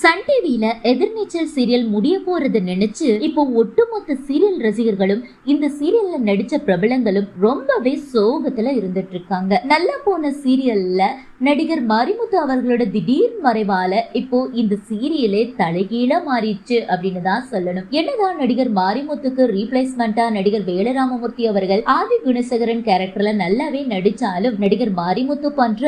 Sun டிவியில எதிர்நீச்சல் serial முடிய போறது நினைச்சு இப்போ ஒட்டுமொத்த சீரியல் ரசிகர்களும் இந்த சீரியல்ல நடிச்ச பிரபலங்களும் ரொம்பவே சோகத்துல இருந்துட்டு இருக்காங்க. நல்லா போன சீரியல்ல நடிகர் மாரிமுத்து அவர்களோட திடீர் மறைவால இப்போ இந்த சீரியலே தலைகீழா மாறிடுச்சு அப்படின்னு தான் சொல்லணும். என்னதான் நடிகர் மாரிமுத்துக்கு ரீப்ளேஸ்மெண்டா நடிகர் வேலராமமூர்த்தி அவர்கள் ஆதி குணசேகரன் கேரக்டர்ல நல்லாவே நடிச்சாலும் நடிகர் மாரிமுத்து பண்ற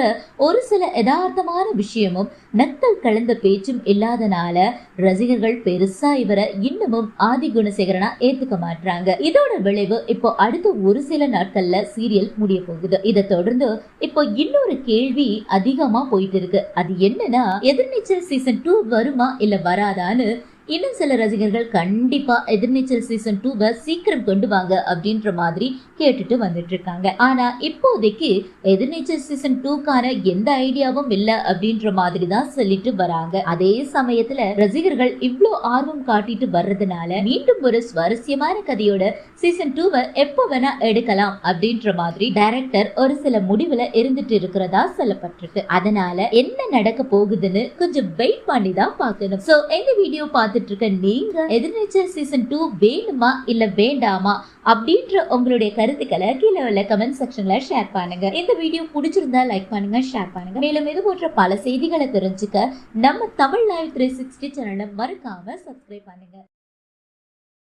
ஒரு சில யதார்த்தமான விஷயமும் நக்கல் கலந்த பேச்சும் இல்லாதனால ரசிகர்கள் பெருசா இவரை இன்னமும் ஆதி குணசேகரனா ஏத்துக்க மாட்டாங்க இதோட விளைவு இப்போ அடுத்த ஒரு சில நாட்கள்ல சீரியல் முடிய போகுது. இதை தொடர்ந்து இப்போ இன்னொரு கேள்வி அதிகமா போயிட்டு இருக்கு. அது என்னன்னா எதிர்நீச்சல் சீசன் டூ வருமா இல்ல வராதான்னு இன்னும் சில ரசிகர்கள் கண்டிப்பா எதிர்நீச்சல் சீசன் டூவை சீக்கிரம் கொண்டு வாங்க அப்படின்ற மாதிரி கேட்டுட்டு வந்துட்டு இருக்காங்க. ஆனா இப்போதைக்கு எதிர்நீச்சல் சீசன் டூக்கான எந்த ஐடியாவும் இல்ல அப்படின்ற மாதிரி தான் சொல்லிட்டு வராங்க. அதே சமயத்துல ரசிகர்கள் இவ்வளோ ஆர்வம் காட்டிட்டு வர்றதுனால மீண்டும் ஒரு சுவாரஸ்யமான கதையோட சீசன் டூவை எப்போ வேணா எடுக்கலாம் அப்படின்ற மாதிரி டைரக்டர் ஒரு சில முடிவுல இருந்துட்டு இருக்கிறதா சொல்லப்பட்டிருக்கு. அதனால என்ன நடக்க போகுதுன்னு கொஞ்சம் வெயிட் பண்ணி தான் பார்க்கணும். சோ இந்த வீடியோ பார்த்து பார்த்துட்டு இருக்க நீங்க எதிர்நீச்சல் சீசன் டூ வேணுமா இல்ல வேண்டாமா அப்படின்ற உங்களுடைய கருத்துக்களை கீழே உள்ள கமெண்ட் செக்ஷன்ல ஷேர் பண்ணுங்க. இந்த வீடியோ பிடிச்சிருந்தா லைக் பண்ணுங்க ஷேர் பண்ணுங்க. மேலும் இது போன்ற பல செய்திகளை தெரிஞ்சுக்க நம்ம தமிழ் லைவ் த்ரீ சிக்ஸ்டி சேனலை மறக்காம சப்ஸ்கிரைப் பண்ணுங்க.